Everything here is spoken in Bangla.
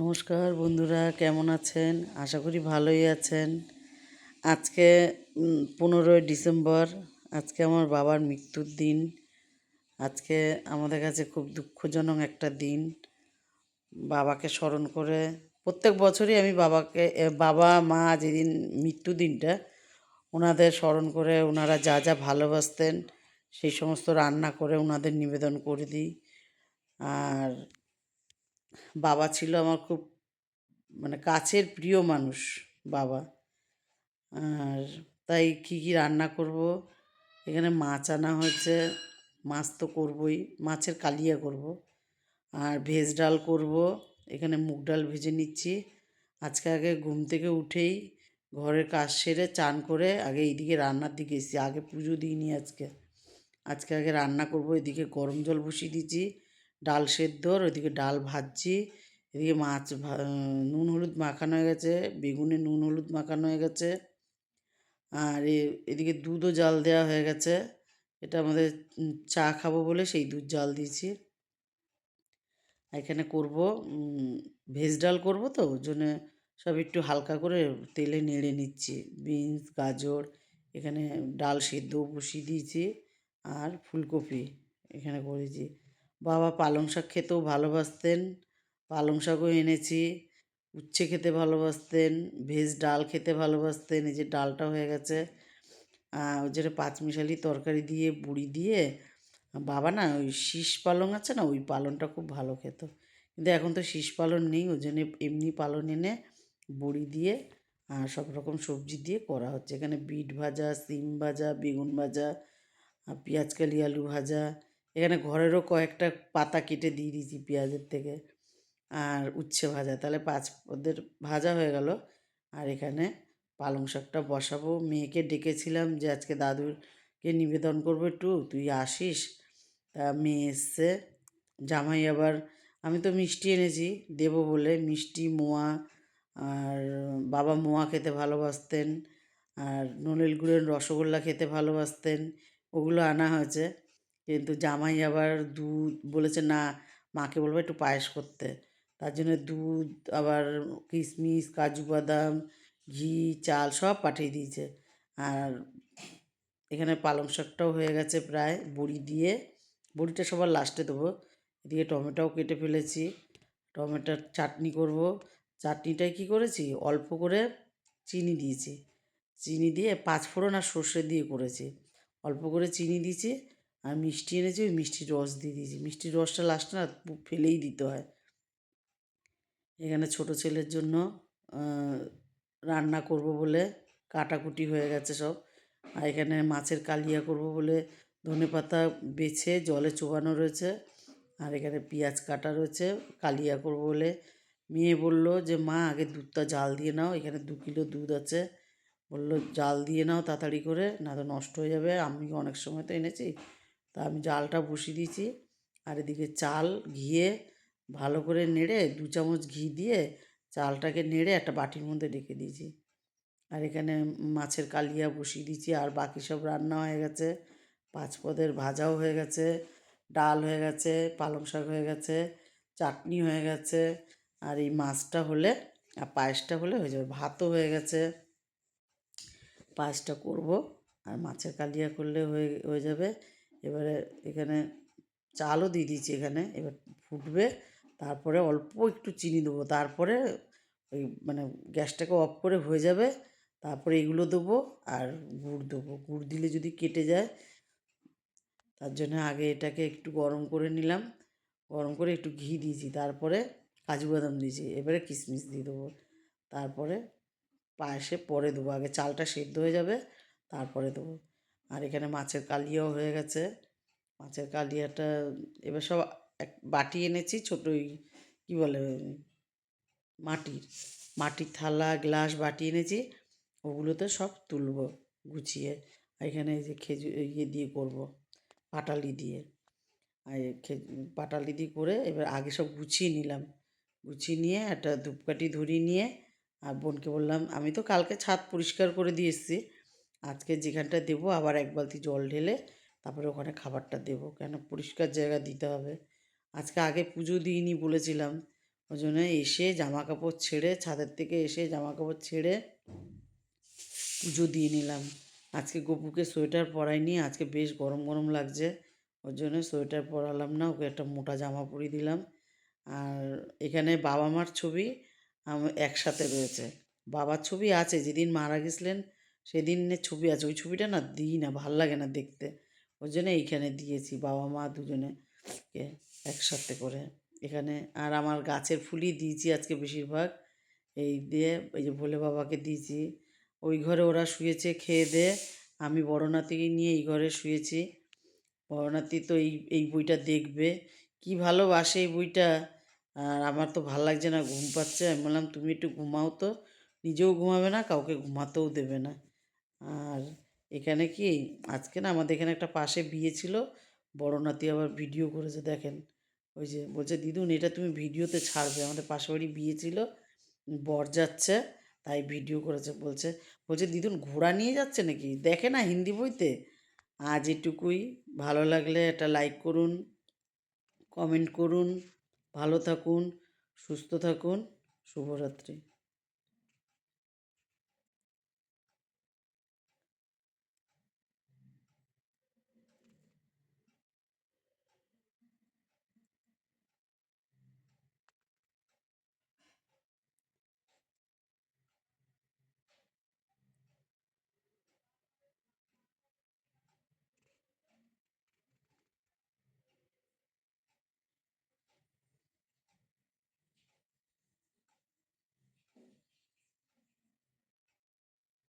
নমস্কার বন্ধুরা, কেমন আছেন? আশা করি ভালোই আছেন। আজকে পনেরোই ডিসেম্বর, আজকে আমার বাবার মৃত্যুর দিন। আজকে আমাদের কাছে খুব দুঃখজনক একটা দিন। বাবাকে স্মরণ করে প্রত্যেক বছরই আমি বাবাকে বাবা, মা যেদিন মৃত্যু দিনটা, ওনাদের স্মরণ করে ওনারা যা যা ভালোবাসতেন, সেই সমস্ত রান্না করে ওনাদের নিবেদন করে দিই। আর বাবা ছিল আমার খুব মানে কাছের প্রিয় মানুষ বাবা। আর তাই কী কী রান্না করব? এখানে মাছ আনা হয়েছে। মাছ তো করবই। মাছের কালিয়া করব। আর ভেজ ডাল করব। এখানে মুগ ডাল ভেজে নিচ্ছি। আজকে আগে ঘুম থেকে উঠেই ঘরের কাজ সেরে চান করে আগে এইদিকে রান্নার দিকে এসেছি। আগে পুজো দিইনি আজকে। আজকে আগে রান্না করব। এদিকে গরম জল বসিয়ে দিয়েছি। ডাল সেদ্ধ, আর ওইদিকে ডাল ভাজছি। এদিকে মাছ নুন হলুদ মাখানো হয়ে গেছে, বেগুনে নুন হলুদ মাখানো হয়ে গেছে, আর এদিকে দুধও জাল দেওয়া হয়ে গেছে। এটা আমাদের চা খাব বলে সেই দুধ জাল দিয়েছি। এখানে করব ভেজ ডাল করব তো, ওর জন্য সব একটু হালকা করে তেলে নেড়ে নিচ্ছি। বিনস, গাজর, এখানে ডাল সেদ্ধ বসিয়ে দিয়েছি, আর ফুলকপি এখানে করেছি। বাবা পালং শাক খেতেও ভালোবাসতেন, পালং শাকও এনেছি, উচ্ছে খেতে ভালোবাসতেন, ভেজ ডাল খেতে ভালোবাসতেন, এই যে ডালটা হয়ে গেছে। ওই যেটা পাঁচমিশালি তরকারি দিয়ে, বুড়ি দিয়ে, বাবা না ওই শীষ পালং আছে না, ওই পালনটা খুব ভালো খেত। কিন্তু এখন তো শীষ পালন নেই, ওই জন্য এমনি পালন এনে বড়ি দিয়ে, আর সব রকম সবজি দিয়ে করা হচ্ছে। এখানে বিট ভাজা, সিম ভাজা, বেগুন ভাজা, আর পেঁয়াজ কালি, আলু ভাজা এখানে ঘরেরও কয়েকটা পাতা কেটে দিয়ে দিয়েছি পেঁয়াজের থেকে আর উচ্ছে ভাজা। তাহলে পাঁচ ওদের ভাজা হয়ে গেল। আর এখানে পালং শাকটা বসাবো। মেয়েকে ডেকেছিলাম যে আজকে দাদুরকে নিবেদন করব একটু, তুই আসিস? তা মেয়ে এসছে। জামাই আবার, আমি তো মিষ্টি এনেছি, দেবো বলে। মিষ্টি, মোয়া আর বাবা মোয়া খেতে ভালোবাসতেন। আর নলেল গুড়ের রসগোল্লা খেতে ভালোবাসতেন। ওগুলো আনা হয়েছে। কিন্তু জামাই আবার দুধ বলেছে, না, মাকে বলব একটু পায়েস করতে। তার জন্য দুধ, আবার কিশমিশ কাজু বাদাম, ঘি, চাল সব পাঠিয়ে দিয়েছে। আর এখানে পালং শাকটাও হয়ে গেছে প্রায় বড়ি দিয়ে। বড়িটা সবার লাস্টে দেবো। এদিকে টমেটোও কেটে ফেলেছি। টমেটোর চাটনি করব। চাটনিটায় কী করেছি? অল্প করে চিনি দিয়েছি। চিনি দিয়ে পাঁচফোড়ন আর সর্ষে দিয়ে করেছি। অল্প করে চিনি দিয়েছি। আর মিষ্টি এনেছি, ওই মিষ্টির রস দিয়ে দিয়েছি। মিষ্টির রসটা লাস্টে না ফেলেই দিতে হয়। এখানে ছোট ছেলের জন্য রান্না করব বলে কাটাকুটি হয়ে গেছে সব। আর এখানে মাছের কালিয়া করব বলে ধনে পাতা বেছে জলে চোবানো রয়েছে। আর এখানে পেঁয়াজ কাটা রয়েছে, কালিয়া করব বলে। মেয়ে বলল যে, মা, আগে দুধটা জাল দিয়ে নাও, এখানে দু কিলো দুধ আছে। বলল, জাল দিয়ে নাও তাড়াতাড়ি করে না তো নষ্ট হয়ে যাবে। আমি অনেক সময় তো এনেছি। তা আমি জালটা বসিয়ে দিয়েছি আর এদিকে চাল ঘিয়ে ভালো করে নেড়ে দু চামচ ঘি দিয়ে চালটাকে নেড়ে একটা বাটির মধ্যে রেখে দিয়েছি। আর এখানে মাছের কালিয়া বসিয়ে দিয়েছি আর বাকি সব রান্না হয়ে গেছে। পাঁচ পদের ভাজাও হয়ে গেছে, ডাল হয়ে গেছে, পালং শাক হয়ে গেছে, চাটনি হয়ে গেছে আর এই মাছটা হলে আর পায়েসটা হলে হয়ে যাবে, ভাতও হয়ে গেছে। পায়েসটা করব আর মাছের কালিয়া করলে হয়ে হয়ে যাবে। এবারে এখানে চালও দিয়ে দিয়েছি এখানে, এবার ফুটবে। তারপরে অল্প একটু চিনি দেবো, তারপরে ওই মানে গ্যাসটাকে অফ করে হয়ে যাবে, তারপরে এগুলো দেবো আর গুড় দেবো। গুড় দিলে যদি কেটে যায়, তার জন্য আগে এটাকে একটু গরম করে নিলাম। গরম করে একটু ঘি দিয়েছি, তারপরে কাজু বাদাম দিয়েছি, এবারে কিশমিশ দিয়ে দেবো। তারপরে পায়েসে পরে দেবো, আগে চালটা সেদ্ধ হয়ে যাবে, তারপরে দেবো। আর এখানে মাছের কালিয়াও হয়ে গেছে। মাছের কালিয়াটা এবার সব এক বাটি এনেছি ছোটো ওই কী বলে, মাটির মাটির থালা, গ্লাস, বাটি এনেছি। ওগুলোতে সব তুলবো, গুছিয়ে। আর এখানে এই যে খেজুর ইয়ে দিয়ে করব, পাটালি দিয়ে। আর পাটালি দিয়ে করে এবার আগে সব গুছিয়ে নিলাম। গুছিয়ে নিয়ে একটা ধূপকাঠি ধরিয়ে নিয়ে, আর বোনকে বললাম, আমি তো কালকে ছাদ পরিষ্কার করে দিয়ে এসেছি। আজকে যেখানটা দেবো, আবার এক বালতি জল ঢেলে তারপরে ওখানে খাবারটা দেবো। কেন? পরিষ্কার জায়গা দিতে হবে। আজকে আগে পুজো দিইনি বলেছিলাম। ওই জন্য এসে জামা কাপড় ছেড়ে, ছাদের থেকে এসে জামা কাপড় ছেড়ে পুজো দিয়ে নিলাম। আজকে গপুকে সোয়েটার পরাইনি, আজকে বেশ গরম গরম লাগছে। ওর জন্য সোয়েটার পরালাম না, ওকে একটা মোটা জামা পরিয়ে দিলাম। আর এখানে বাবা মার ছবি একসাথে রয়েছে। বাবার ছবি আছে, যেদিন মারা গেছিলেন সেদিনের ছবি আছে, ওই ছবিটা না দিই না, ভালো লাগে না দেখতে। ওই জন্য এইখানে দিয়েছি, বাবা মা দুজনে কে একসাথে করে। এখানে আর আমার গাছের ফুলই দিয়েছি আজকে বেশিরভাগ। এই দিয়ে, এই যে ভোলে বাবাকে দিয়েছি। ওই ঘরে ওরা শুয়েছে, খেয়ে দিয়ে আমি বড় নাতিকে নিয়ে এই ঘরে শুয়েছি। বড় নাতি তো এই এই বইটা দেখবে। কি ভালোবাসে এই বইটা। আর আমার তো ভালো লাগছে না, ঘুম পাচ্ছে। আমি বললাম, তুমি একটু ঘুমাও তো। নিজেও ঘুমাবে না, কাউকে ঘুমাতেও দেবে না। আর এখানে কি? আজকে না আমাদের এখানে একটা পাশে বিয়ে ছিল। বড় নাতি আবার ভিডিও করেছে, দেখেন। ওই যে বলছে, দিদুন, এটা তুমি ভিডিওতে ছাড়বে। আমাদের পাশে বাড়ি বিয়ে ছিল, বর যাচ্ছে, তাই ভিডিও করেছে, বলছে বলছে, দিদুন, ঘোড়া নিয়ে যাচ্ছে নাকি? দেখে না হিন্দি বইতে? আজ এটুকুই। ভালো লাগলে একটা লাইক করুন কমেন্ট করুন, ভালো থাকুন, সুস্থ থাকুন, শুভরাত্রি।